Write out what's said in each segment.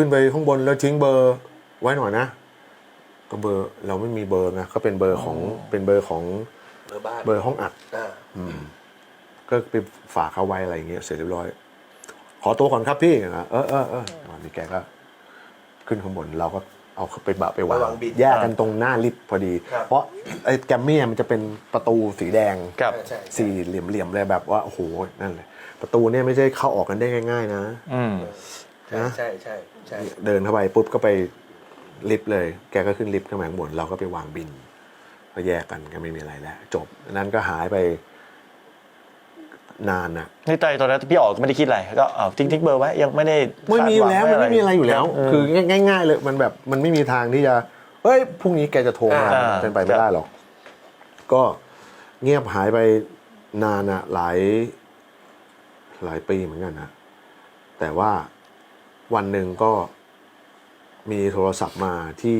ขึ้นไปข้างบนแล้วทิ้งเบอร์ไว้หน่อยนะ ก็เบอร์เราไม่มีเบอร์นะก็เป็นเบอร์ของเป็นเบอร์ของเบอร์บ้านเบอร์ห้องอัดอ่าก็ไปฝากเขาไว้อะไรอย่างเงี้ยเสร็จเรียบร้อย ขอตัวก่อนครับพี่นะเออเออเออวันนี้แกก็ ขึ้นข้างบนเราก็เอาไปบะไปวางไปวางบิดแยกกันตรงหน้าลิฟต์พอดี ครับ เพราะไอ้แกรมมี่มันจะเป็นประตูสีแดง ครับใช่ใช่สี่เหลี่ยมๆเลยแบบว่าโอ้โหนั่นเลยประตูเนี่ยไม่ใช่เข้าออกกันได้ง่าย ๆ นะ อืม ใช่ใช่ใช่ใช่เดินเข้าไปปุ๊บก็ไปลิฟต์เลย แกก็ขึ้นลิฟต์ขึ้นมาข้างบนเราก็ไปวางบินก็แยกกันก็ไม่มีอะไรแล้ว จบอันนั้นก็หายไปนานอะในใจตอนนั้นพี่ออกก็ไม่ได้คิดอะไรก็เอาทิ้งทิ้งเบอร์ไว้ยังไม่ได้ไม่มีอยู่แล้วคาดหมันไม่มีอะไรอยู่แล้วเออคือง่าย ๆ เลยมันแบบมันไม่มีทางที่จะเอ้ยพรุ่งนี้แกจะโทรมาอ่าเป็นไปไม่ได้หรอก ก็เงียบหายไปนานอะหลายหลายปีเหมือนกันนะแต่ว่า วันหนึ่งก็มีโทรศัพท์มาที่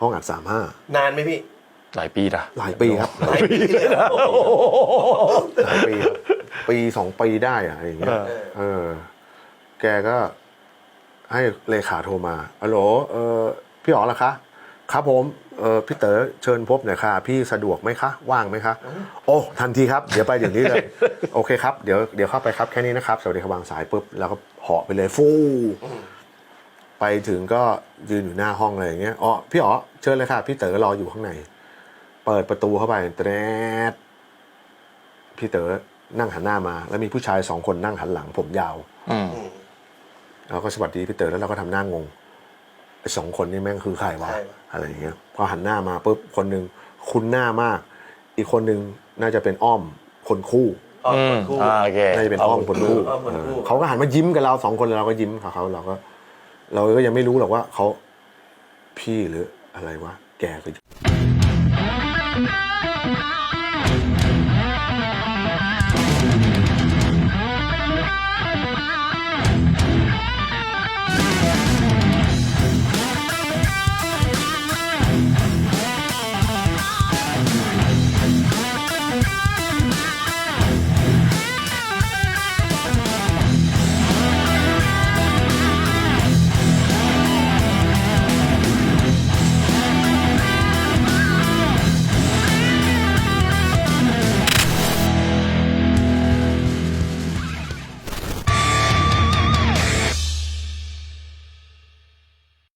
ห้องอัดสามห้านานไหมพี่ หลายปีนะหลายปีครับ หลายปีเลยนะหลายปีครับปีสองปีได้อะอะไรอย่างเงี้ยเออเออ แกก็ให้เลขาโทรมาฮัลโหลเออพี่อ๋อเหรอคะ ครับผม เออพี่เต๋อเชิญพบหน่อยค่ะ พี่สะดวกไหมคะ ว่างไหมคะ โอ้ทันทีครับ เดี๋ยวไปเดี๋ยวนี้เลย โอเคครับ เดี๋ยวเดี๋ยวเข้าไปครับแค่นี้นะครับ สวัสดีครับวางสายปุ๊บ แล้วก็เหาะไปเลยฟูไปถึงก็ยืนอยู่หน้าห้องอะไรอย่างเงี้ยอ๋อพี่อ๋อเชิญเลยค่ะ พี่เต๋อรออยู่ข้างใน เปิดประตูเข้าไปแตรดพี่เต๋อนั่งหันหน้ามา แล้วมีผู้ชายสองคนนั่งหันหลังผมยาวอืมเราก็สวัสดีพี่เต๋อแล้วเราก็ทำหน้างงไอ้ สองคนนี่แม่งคือใครวะใครวะอะไรอย่างเงี้ยพอหันหน้ามาปุ๊บคนหนึ่งคุ้นหน้ามาก อีกคนหนึ่งน่าจะเป็นอ้อมคนคู่อ๋ออืมคนคู่ อ่าโอเคน่าจะเป็นอ้อมคนคู่อ้อมคนคู่ เออเขาก็หันมายิ้มกับเราสองคนแล้วเราก็ยิ้มกับเขาเราก็ เราก็ยังไม่รู้หรอกว่าเขาพี่หรืออะไรวะแกก็